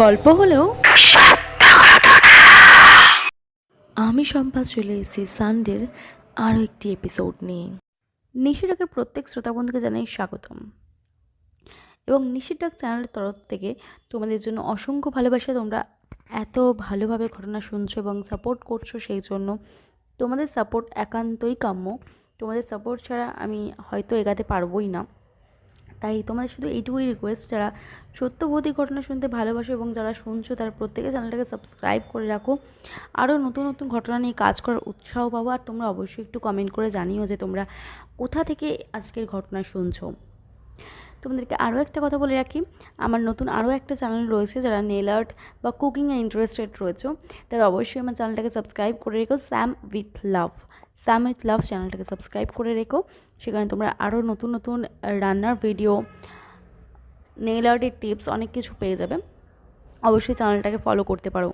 গল্প হলেও আমি সম্পা চলে এসেছি সানডের আরও একটি এপিসোড নিয়ে। নিশিডাকের প্রত্যেক শ্রোতা বন্ধুকে জানাই স্বাগতম। এবং নিশিডাক চ্যানেলের তরফ থেকে তোমাদের জন্য অসংখ্য ভালোবাসা, তোমরা এত ভালোভাবে ঘটনা শুনছো এবং সাপোর্ট করছ সেই জন্য তোমাদের সাপোর্ট একান্তই কাম্য। তোমাদের সাপোর্ট ছাড়া আমি হয়তো এগাতে পারবোই না। তাই তোমাদের শুধু এইটুকুই রিকোয়েস্ট যারা সত্যবোধী ঘটনা শুনতে ভালোবাসো এবং যারা শুনছো তারা প্রত্যেকে চ্যানেলটাকে সাবস্ক্রাইব করে রাখো। আরও নতুন নতুন ঘটনা নিয়ে কাজ করার উৎসাহ পাবো, আর তোমরা অবশ্যই একটু কমেন্ট করে জানিও যে তোমরা কোথা থেকে আজকের ঘটনা শুনছো। তোমাদেরকে আরও একটা কথা বলে রাখি। আমার নতুন আরও একটা চ্যানেল রয়েছে যারা নেল আর্ট বা কুকিংয়ে ইন্টারেস্টেড রয়েছে, তারা অবশ্যই আমার চ্যানেলটাকে সাবস্ক্রাইব করে রেখো। Sam with love Sam with love চ্যানেলটাকে সাবস্ক্রাইব করে রেখো। সেখানে তোমরা আরও নতুন নতুন রান্নার ভিডিও নেল আর্টের টিপস অনেক কিছু পেয়ে যাবে। অবশ্যই চ্যানেলটাকে ফলো করতে পারো।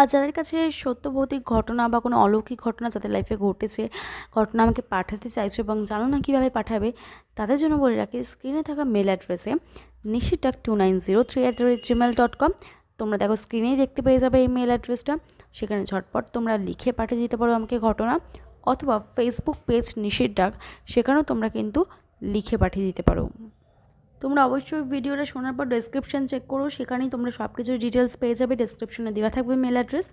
আর যাদের কাছে সত্য ভৌতিক ঘটনা বা কোনো অলৌকিক ঘটনা যাদের লাইফে ঘটেছে, ঘটনা আমাকে পাঠাতে চাইছো এবং জানো না কীভাবে পাঠাবে, তাদের জন্য বলে রাখি স্ক্রিনে থাকা মেল অ্যাড্রেসে নিশিটাক two nine zero three at the rate Gmail dot com তোমরা দেখো স্ক্রিনেই দেখতে পেয়ে যাবে এই মেল অ্যাড্রেসটা সেখানে ঝটপট তোমরা লিখে পাঠিয়ে দিতে পারো আমাকে ঘটনা অথবা ফেসবুক পেজ নিশির ডাক সেখানেও তোমরা কিন্তু লিখে পাঠিয়ে দিতে পারো। তোমরা অবশ্যই ভিডিওটা শোনার পর ডেসক্রিপশান চেক করো, সেখানেই তোমরা সব কিছু ডিটেলস পেয়ে যাবে ডেসক্রিপশনে দেওয়া থাকবে মেল অ্যাড্রেস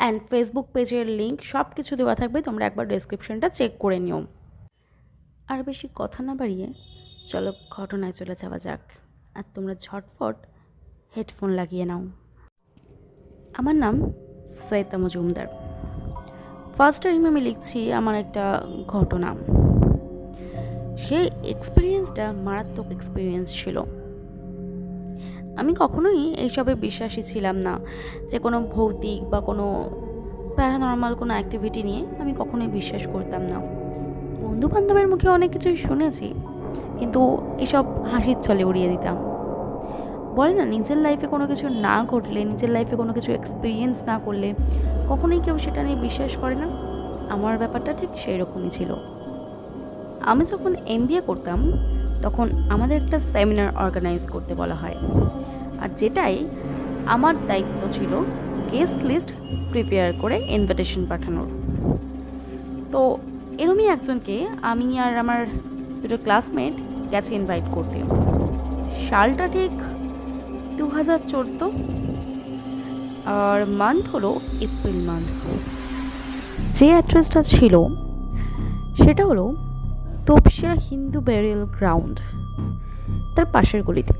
অ্যান্ড ফেসবুক পেজের লিঙ্ক সব কিছু দেওয়া থাকবে, তোমরা একবার ডেসক্রিপশনটা চেক করে নিও। আর বেশি কথা না বাড়িয়ে, চলো ঘটনায় চলে যাওয়া যাক। আর তোমরা ঝটফট হেডফোন লাগিয়ে নাও। আমার নাম সৈয়দা মজুমদার। ফার্স্ট টাইম আমি লিখছি আমার একটা ঘটনা। সেই এক্সপিরিয়েন্সটা মারাত্মক এক্সপিরিয়েন্স ছিল। আমি কখনোই এইসবে বিশ্বাসী ছিলাম না যে কোনো ভৌতিক বা কোনো প্যারানর্মাল কোনো অ্যাক্টিভিটি নিয়ে আমি কখনোই বিশ্বাস করতাম না। বন্ধু বান্ধবের মুখে অনেক কিছুই শুনেছি, কিন্তু এসব হাসির ছলে উড়িয়ে দিতাম। বলে না, নিজের লাইফে কোনো কিছু না ঘটলে, নিজের লাইফে কোনো কিছু এক্সপিরিয়েন্স না করলে কখনোই কেউ সেটা নিয়ে বিশ্বাস করে না। আমার ব্যাপারটা ঠিক সেই রকমই ছিল। আমি যখন এম করতাম, তখন আমাদের একটা সেমিনার অর্গানাইজ করতে বলা হয়। আর যেটাই আমার দায়িত্ব ছিল গেস্ট লিস্ট প্রিপেয়ার করে ইনভিটেশন পাঠানোর। তো এরমই একজনকে আমি আর আমার দুটো ক্লাসমেট গেছে ইনভাইট করতে। সালটা ঠিক দু হাজার চোদ্দ, আর মান্থ হলো এপ্রিল মান্থ যে অ্যাড্রেসটা ছিল, সেটা হলো তপসিয়া হিন্দু ব্যারিয়াল গ্রাউন্ড তার পাশের গলিতে।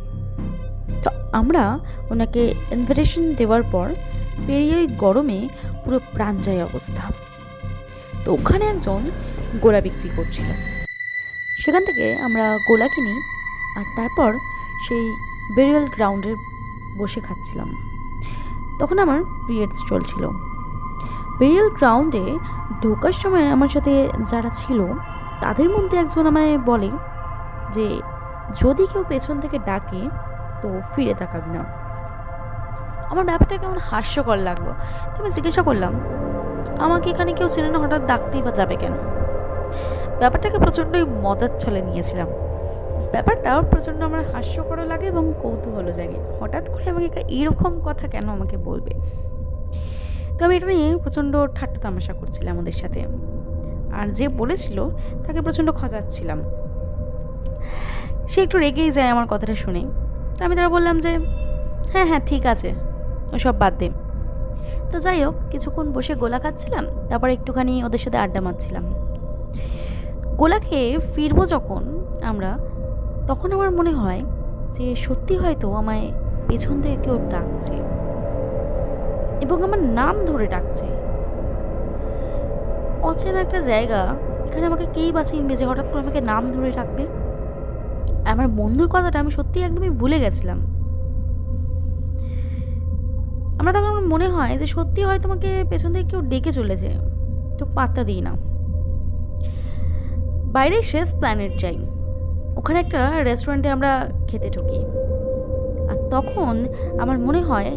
তো আমরা ওনাকে ইনভিটেশন দেওয়ার পর পেরিয়ে ওই গরমে পুরো প্রাণ যায় অবস্থা। তো ওখানে একজন গোলা বিক্রি করছিল। সেখান থেকে আমরা গোলা কিনি আর তারপর সেই বেরিয়াল গ্রাউন্ডে বসে খাচ্ছিলাম। তখন আমার পিরিয়ডস চলছিল। বেরিয়াল গ্রাউন্ডে ঢোকার সময় আমার সাথে যারা ছিল তাদের মধ্যে একজন আমায় বলে যে, যদি কেউ পেছন থেকে ডাকে, তো ফিরে তাকাবি না। আমার ব্যাপারটা কেমন হাস্যকর লাগল। তো আমি জিজ্ঞাসা করলাম, আমাকে এখানে কেউ চেনে না, হঠাৎ ডাকতেই বা যাবে কেন? ব্যাপারটাকে প্রচণ্ডই মজার ছলে নিয়েছিলাম। ব্যাপারটা প্রচণ্ড আমার হাস্যকর লাগে এবং কৌতূহল জাগে। হঠাৎ করে আমাকে এরকম কথা কেন আমাকে বলবে? তো আমি এটা নিয়ে প্রচণ্ড ঠাট্টা তামাশা করছিলাম আমাদের সাথে। আর যে বলেছিল, তাকে প্রচণ্ড খচাচ্ছিলাম সে একটু রেগেই যায় আমার কথাটা শুনে। তো আমি তারা বললাম যে হ্যাঁ হ্যাঁ ঠিক আছে, ওসব বাদ দে। তো যাই হোক, কিছুক্ষণ বসে গোলা খাচ্ছিলাম, তারপর একটুখানি ওদের সাথে আড্ডা মারছিলাম। গোলা খেয়ে ফিরবো যখন আমরা, তখন আমার মনে হয় যে, সত্যি হয়তো আমায় পেছন থেকে কেউ ডাকছে এবং আমার নাম ধরে ডাকছে। অচেনা একটা জায়গা, এখানে আমাকে কেই বা চিনবে যে হঠাৎ করে আমাকে নাম ধরে রাখবে? আমার বন্ধুর কথাটা আমি সত্যি একদমই ভুলে গেছিলাম। আমরা তখন আমার মনে হয় যে সত্যি হয় তোমাকে পেছন থেকে কেউ ডেকে চলেছে, তো পাত্তা দিই না। বাইরে শেষ প্ল্যানেট যাই, ওখানে একটা রেস্টুরেন্টে আমরা খেতে ঢুকি। আর তখন আমার মনে হয়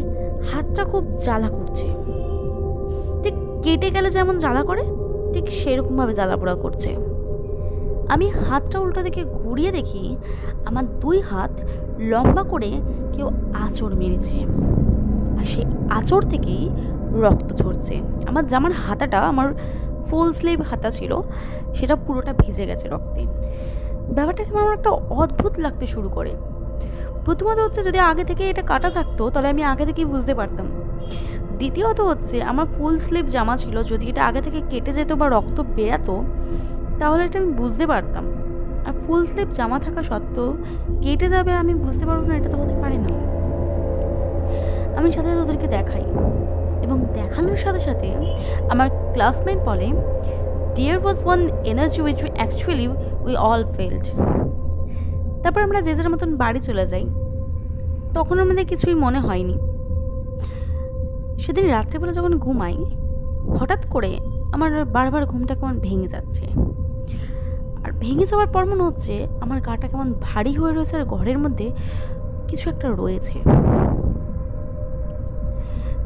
হাতটা খুব জ্বালা করছে। ঠিক কেটে গেলে যেমন জ্বালা করে ঠিক সেরকমভাবে জ্বালা পোড়া করছে। আমি হাতটা উল্টো দিকে ঘুরিয়ে দেখি, আমার দুই হাত লম্বা করে কেউ আঁচড় মেরেছে। আর সেই আঁচড় থেকেই রক্ত ঝরছে। আমার জামার হাতাটা, আমার ফুল স্লিভ হাতা ছিল, সেটা পুরোটা ভিজে গেছে রক্তে। ব্যাপারটা কেমন আমার একটা অদ্ভুত লাগতে শুরু করে। প্রথমত হচ্ছে যদি আগে থেকে এটা কাটা থাকতো, তাহলে আমি আগে থেকেই বুঝতে পারতাম। দ্বিতীয়ত হচ্ছে আমার ফুল স্লিভ জামা ছিল, যদি এটা আগে থেকে কেটে যেত বা রক্ত বেরাতো, তাহলে এটা আমি বুঝতে পারতাম। আর ফুল স্লিভ জামা থাকা সত্ত্বেও কেটে যাবে আমি বুঝতে পারব না, এটা তো হতে পারে না। আমি সাথে ওদেরকে দেখাই। এবং দেখানোর সাথে সাথে আমার ক্লাসমেট বলে there was one energy which we actually we all failed তারপর আমরা যে যার মতন বাড়ি চলে যাই, তখন আমাদের কিছুই মনে হয়নি। সেদিন রাত্রেবেলা যখন ঘুমাই, হঠাৎ করে আমার বারবার ঘুমটা কেমন ভেঙে যাচ্ছে। আর ভেঙে যাওয়ার পর মনে হচ্ছে আমার গাটা কেমন ভারী হয়ে রয়েছে আর ঘরের মধ্যে কিছু একটা রয়েছে।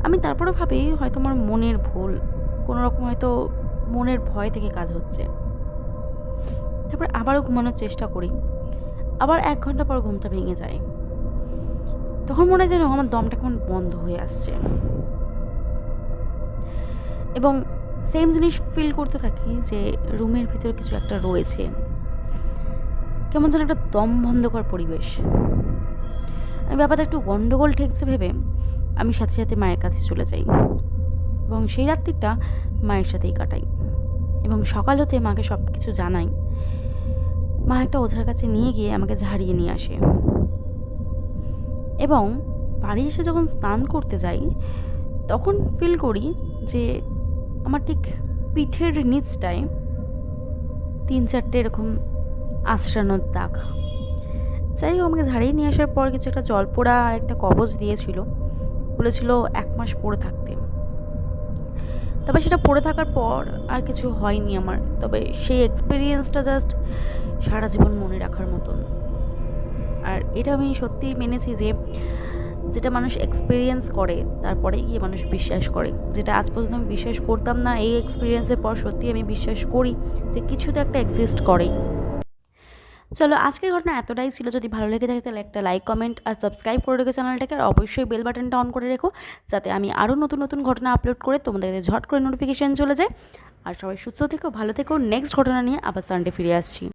আমি তারপরে ভাবি হয়তো আমার মনের ভুল, কোনো রকম হয়তো মনের ভয় থেকে কাজ হচ্ছে। তারপর আবারও ঘুমানোর চেষ্টা করি। আবার এক ঘণ্টা পর ঘুমটা ভেঙে যায়। তখন মনে হয় যেন আমার দমটা কেমন বন্ধ হয়ে আসছে। এবং সেম জিনিস ফিল করতে থাকি যে রুমের ভিতরে কিছু একটা রয়েছে। কেমন যেন একটা দম বন্ধকর পরিবেশ। আমি ব্যাপারটা একটু গন্ডগোল ঠেকছে ভেবে আমি সাথে সাথে মায়ের কাছে চলে যাই এবং সেই রাত্রিটা মায়ের সাথেই কাটাই এবং সকাল হতে মাকে সব কিছু জানাই। মা একটা ওঝার কাছে নিয়ে গিয়ে আমাকে ঝাড়িয়ে নিয়ে আসে। এবং বাড়ি এসে যখন স্নান করতে যাই, তখন ফিল করি যে আমার ঠিক পিঠের নিচটায় তিন চারটে এরকম আশ্রানোর দাগ। যাই হোক, আমাকে ঝাড়িয়ে নিয়ে আসার পর কিছু একটা জল পোড়া আর একটা কবচ দিয়েছিল। বলেছিল এক মাস পরে থাকতে। তবে সেটা পড়ে থাকার পর আর কিছু হয়নি আমার। তবে সেই এক্সপিরিয়েন্সটা জাস্ট সারা জীবন মনে রাখার মতন। আর এটা আমি সত্যি মেনেছি যে যেটা মানুষ এক্সপিরিয়েন্স করে তারপরেই গিয়ে মানুষ বিশ্বাস করে। যেটা আজ পর্যন্ত আমি বিশ্বাস করতাম না, এই এক্সপিরিয়েন্সের পর সত্যি আমি বিশ্বাস করি যে কিছু তো একটা এক্সিস্ট করে চলো, আজকের ঘটনা এতটাই ছিল। যদি ভালো লেগে থাকে তাহলে একটা লাইক কমেন্ট আর সাবস্ক্রাইব করে রেখো চ্যানেলটাকে। আর অবশ্যই বেল বাটনটা অন করে রেখো, যাতে আমি আরও নতুন নতুন ঘটনা আপলোড করে তোমাদের ঝট করে নোটিফিকেশান চলে যায়। আর সবাই সুস্থ থেকো, ভালো থেকো। নেক্সট ঘটনা নিয়ে আবার সানডে ফিরে আসছি।